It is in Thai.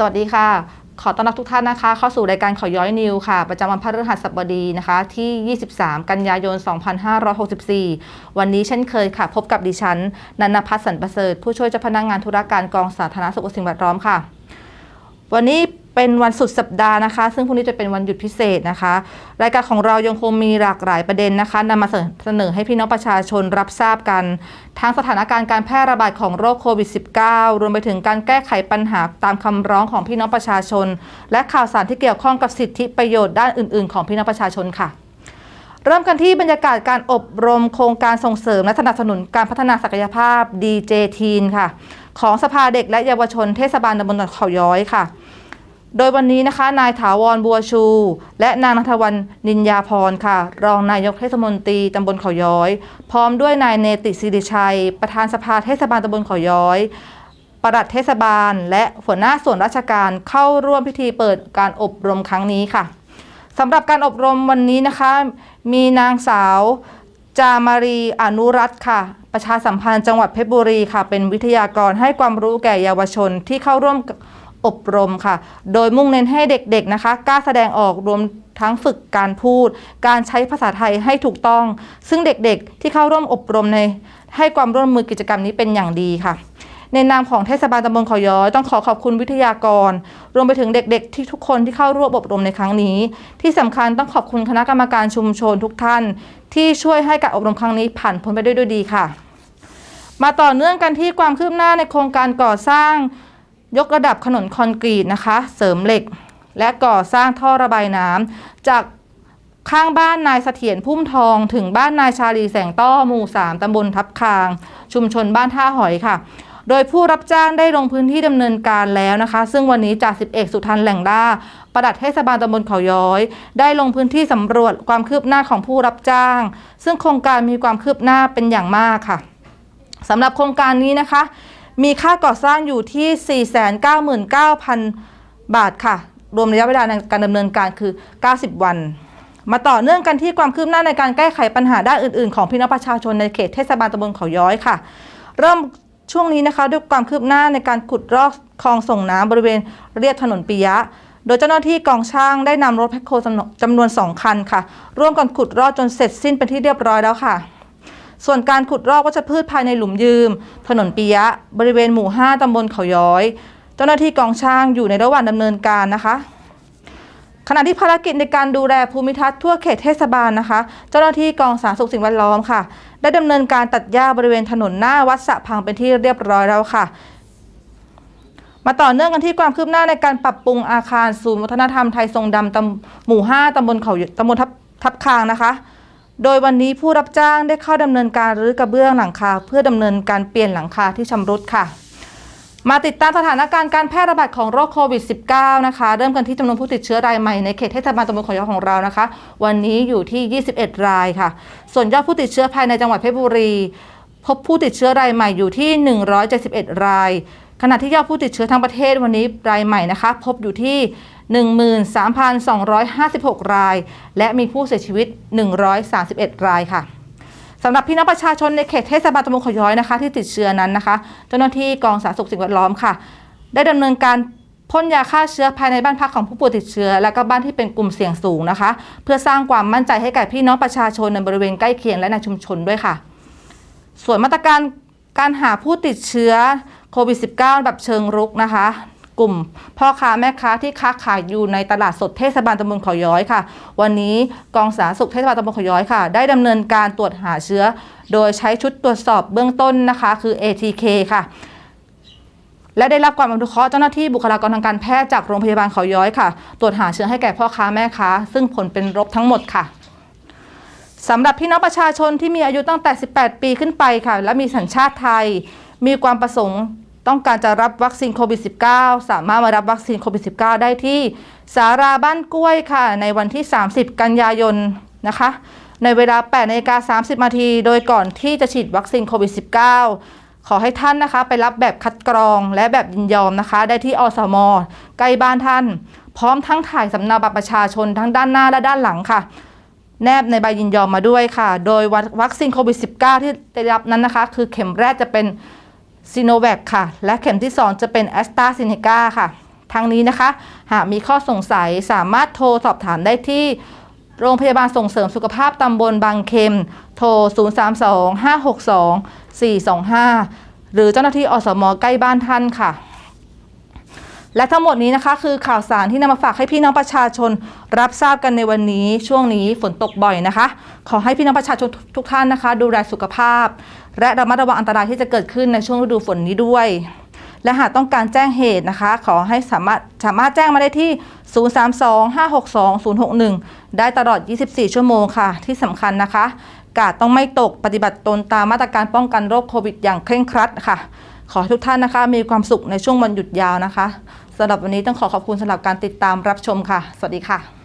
สวัสดีค่ะ ขอต้อนรับทุกท่านนะคะ เข้าสู่รายการขอย้อยนิวค่ะ ประจำวันพฤหัสบดีนะคะ ที่ 23 กันยายน 2564 วันนี้เช่นเคยค่ะ พบกับดิฉัน นันพัฒน์สันประเสริฐ ผู้ช่วยเจ้าพนักงานธุรการกองสาธารณสุขและสิ่งแวดล้อมค่ะ วันนี้ เป็นวันสุดสัปดาห์นะคะ ซึ่งพรุ่งนี้จะเป็นวันหยุดพิเศษนะคะ รายการของเรายังคงมีหลากหลายประเด็นนะคะนำมาเสนอให้พี่น้องประชาชนรับทราบกัน ทั้งสถานการณ์การแพร่ระบาดของโรคโควิด -19 รวมไปถึงการแก้ไขปัญหาตามคำร้องของพี่น้องประชาชน และข่าวสารที่เกี่ยวข้องกับสิทธิประโยชน์ด้านอื่น ๆ ของพี่น้องประชาชนค่ะเริ่มกันที่บรรยากาศการอบรมโครงการส่งเสริมและสนับสนุนการพัฒนาศักยภาพ DJ Teen ค่ะ ของสภาเด็กและเยาวชนเทศบาลตำบลเขาย้อยค่ะ โดยวันนี้นะคะ นายถาวรบัวชู และนางนัทวันนินยาพรค่ะ รองนายกเทศมนตรีตำบลเขาย้อย พร้อมด้วยนายเนติสิริชัย ประธานสภาเทศบาลตำบลเขาย้อยปลัดเทศบาล และหัวหน้าส่วนราชการเข้าร่วมพิธีเปิดการอบรมครั้งนี้ค่ะสำหรับการอบรมวันนี้นะคะ มีนางสาว จามารีอนุรัตค่ะ ประชาสัมพันธ์จังหวัดเพชรบุรีค่ะ เป็นวิทยากรให้ความรู้แก่เยาวชนที่เข้าร่วม อบรมค่ะ โดยมุ่งเน้นให้เด็กๆนะคะกล้าแสดงออกรวมทั้งฝึกการพูด การใช้ภาษาไทยให้ถูกต้อง ซึ่งเด็กๆที่เข้าร่วมอบรมในให้ความร่วมมือกิจกรรมนี้เป็นอย่างดีค่ะ ในนามของเทศบาลตำบลขาย้อยต้องขอขอบคุณวิทยากร รวมไปถึงเด็กๆ ที่ทุกคนที่เข้าร่วมอบรมในครั้งนี้ ที่สำคัญต้องขอบคุณคณะกรรมการชุมชนทุกท่าน ที่ช่วยให้การอบรมครั้งนี้ผ่านพ้นไปด้วยดีค่ะ มาต่อเนื่องกันที่ความคืบหน้าในโครงการก่อสร้าง ยกระดับถนนคอนกรีตนะคะ เสริมเหล็ก และก่อสร้างท่อระบายน้ำจากข้างบ้านนายเสถียรพุ่มทอง ถึงบ้านนายชาลีแสงต้อหมู่ 3ตำบลทับคาง ชุมชนบ้านท่าหอยค่ะ โดยผู้รับจ้างได้ลงพื้นที่ดำเนินการแล้วนะคะ ซึ่งวันนี้จ่าสิบเอกสุทันแหล่งล่าประดัดเทศบาลตำบลเขาย้อย ได้ลงพื้นที่สำรวจความคืบหน้าของผู้รับจ้าง ซึ่งโครงการมีความคืบหน้าเป็นอย่างมากค่ะสำหรับโครงการนี้นะคะ มีค่าก่อสร้างอยู่ที่ 499,000 บาทค่ะ รวมระยะเวลาในการดำเนินการคือ 90 วัน มาต่อเนื่องกันที่ความคืบหน้าในการแก้ไขปัญหาด้านอื่นๆ ของพี่น้องประชาชนในเขตเทศบาลตำบลเขาย้อยค่ะ เริ่มช่วงนี้นะคะด้วยความคืบหน้าในการขุดรอกคลองส่งน้ำบริเวณเรียบถนนปิยะ โดยเจ้าหน้าที่กองช่างได้นำรถแพ็คโฮจำนวน 2 คันค่ะ ร่วมกันขุดรอกจนเสร็จสิ้นเป็นที่เรียบร้อยแล้วค่ะ ส่วนการขุดรอกวัชพืชภายในหลุมยืม ถนนปิยะ บริเวณหมู่ 5 ตำบลเขาย้อย เจ้าหน้าที่กองช่างอยู่ในระหว่างดำเนินการนะคะขณะที่ภารกิจในการดูแลภูมิทัศน์ทั่วเขตเทศบาลนะคะ เจ้าหน้าที่กองสาธารณสุขสิ่งแวดล้อมค่ะ ได้ดำเนินการตัดหญ้าบริเวณถนนหน้าวัดสะพังเป็นที่เรียบร้อยแล้วค่ะ มาต่อเนื่องกันที่ความคืบหน้าในการปรับปรุงอาคารศูนย์วัฒนธรรมไทยทรงดำตำหมู่ 5ตำบลเขาตำบลทับทับคางนะคะ โดยวันนี้ผู้รับจ้างได้เข้าดำเนินการรื้อกระเบื้องหลังคา เพื่อดำเนินการเปลี่ยนหลังคาที่ชำรุดค่ะ มาติดตามสถานการณ์การแพร่ระบาดของโรคโควิด -19 นะคะ เริ่มกันที่จำนวนผู้ติดเชื้อรายใหม่ในเขตเทศบาลตำบลขอยอของเรานะคะ วันนี้อยู่ที่ 21 รายค่ะ ส่วนยอดผู้ติดเชื้อภายในจังหวัดเพชรบุรี พบผู้ติดเชื้อรายใหม่อยู่ที่ 171 ราย ขณะที่ยอดผู้ติดเชื้อทั้งประเทศวันนี้รายใหม่นะคะ พบอยู่ที่ 13,256 ราย และมีผู้เสียชีวิต 131 รายค่ะสำหรับพี่น้องประชาชนในเขตเทศบาลตำบลขาย้อยนะคะ ที่ติดเชื้อนั้นนะคะ เจ้าหน้าที่กองสาธารณสุขสิ่งแวดล้อมค่ะ ได้ดำเนินการพ่นยาฆ่าเชื้อภายในบ้านพักของผู้ป่วยติดเชื้อ และก็บ้านที่เป็นกลุ่มเสี่ยงสูงนะคะ เพื่อสร้างความมั่นใจให้แก่พี่น้องประชาชนในบริเวณใกล้เคียงและในชุมชนด้วยค่ะ ส่วนมาตรการการหาผู้ติดเชื้อ โควิด -19 แบบเชิงรุกนะคะ กลุ่มพ่อค้าแม่ค้าที่ค้าขายอยู่ในตลาดสดเทศบาลตำบลเขาย้อยค่ะ วันนี้กองสาธารณสุขเทศบาลตำบลเขาย้อยค่ะ ได้ดำเนินการตรวจหาเชื้อ โดยใช้ชุดตรวจสอบเบื้องต้นนะคะ คือ ATK ค่ะและได้รับความอนุเคราะห์เจ้าหน้าที่บุคลากรทางการแพทย์จากโรงพยาบาลเขาย้อยค่ะ ตรวจหาเชื้อให้แก่พ่อค้าแม่ค้า ซึ่งผลเป็นลบทั้งหมดค่ะสำหรับพี่น้องประชาชนที่มีอายุตั้งแต่ 18 ปีขึ้นไปค่ะ และมีสัญชาติไทย มีความประสงค์ต้องการจะรับวัคซีนโควิด -19 สามารถมารับวัคซีนโควิด -19 ได้ที่สาราบ้านกล้วยค่ะ ในวันที่ 30 กันยายนนะคะ ในเวลา8นาฬิกา30นาทีโดยก่อนที่จะฉีดวัคซีนโควิด -19 ขอให้ท่านนะคะ ไปรับแบบคัดกรองและแบบยินยอมนะคะ ได้ที่อสมใกล้บ้านท่าน พร้อมทั้งถ่ายสำเนาบัตรประชาชนทั้งด้านหน้าและด้านหลังค่ะแนบในใบยินยอมมาด้วยค่ะ โดยวัคซีนโควิด -19 ที่ได้รับนั้นนะคะ คือเข็มแรกจะเป็น ซีโนแวคค่ะ และเข็มที่ 2 จะเป็นแอสตราเซเนกาค่ะทางนี้นะคะ หากมีข้อสงสัยสามารถโทรสอบถามได้ที่ โรงพยาบาลส่งเสริมสุขภาพตำบลบางเข็ม โทร 032-562-425 หรือเจ้าหน้าที่อสมใกล้บ้านท่านค่ะ และทั้งหมดนี้นะคะคือข่าวสารที่นำมาฝากให้พี่น้องประชาชนรับทราบกันในวันนี้ ช่วงนี้ฝนตกบ่อยนะคะ ขอให้พี่น้องประชาชนทุกท่านนะคะ ดูแลสุขภาพ และระมัดระวังอันตรายที่จะเกิดขึ้นในช่วงฤดูฝนนี้ด้วย และหากต้องการแจ้งเหตุนะคะ ขอให้สามารถสามารถแจ้งมาได้ที่ 032-562-061 ได้ตลอด 24 ชั่วโมงค่ะ ที่สำคัญนะคะ กาดต้องไม่ตกปฏิบัติตนตามมาตรการป้องกันโรคโควิดอย่างเคร่งครัดค่ะ ขอให้ทุกท่านนะคะ มีความสุขในช่วงวันหยุดยาวนะคะสำหรับวันนี้ต้องขอขอบคุณสำหรับการติดตามรับชมค่ะ สวัสดีค่ะ